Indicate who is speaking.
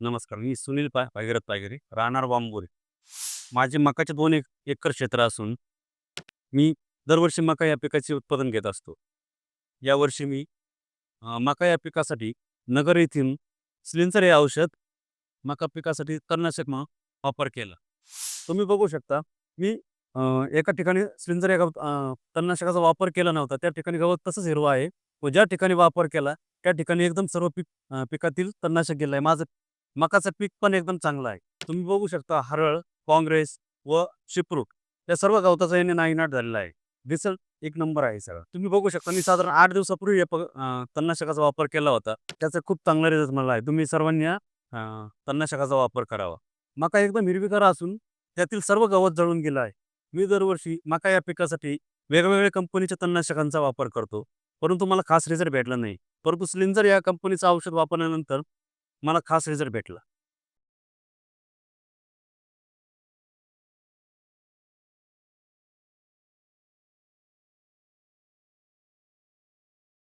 Speaker 1: नमस्कार मी सुनील पाय भागीरथ पायगिरे राहणार बांबोरे माझे मकाचे दोन एक एकर क्षेत्र असून मी दरवर्षी मका या पिकाचे उत्पादन घेत असतो. यावर्षी मी मका या पिकासाठी नगर येथील स्लिन्सर हे औषध मका पिकासाठी तणनाशक म्हणून वापर केला. तुम्ही बघू शकता मी एका ठिकाणी स्लिन्सर या तणनाशकाचा वापर केला नव्हता. त्या ठिकाणी गवत तसंच हिरवा आहे. व ज्या ठिकाणी वापर केला त्या ठिकाणी एकदम सर्व पिक पिकातील तणनाशक गेलं आहे. माझं मकाचं पीक पण एकदम चांगलं आहे. तुम्ही बघू शकता हरळ काँग्रेस व शिप्रूट या सर्व गवताचा याने नायनाट झालेला आहे. रिझल्ट एक नंबर आहे सगळं. तुम्ही बघू शकता मी साधारण आठ दिवसापूर्वी या तन्नाशकाचा तणनाशकाचा वापर केला होता. त्याचा खूप चांगला रिझल्ट मला आहे. तुम्ही सर्वांनी या, तन्नाशकाचा तणनाशकाचा वापर करावा. मका एकदम हिरवीगार असून त्यातील सर्व गवत जळून गेलं आहे. मी दरवर्षी मका या पिकासाठी वेगवेगळ्या कंपनीच्या तणनाशकांचा वापर करतो. परंतु मला खास रिझल्ट भेटला नाही. परंतु स्लिंजर या कंपनीचं औषध वापरल्यानंतर मला खास रिझल्ट भेटला.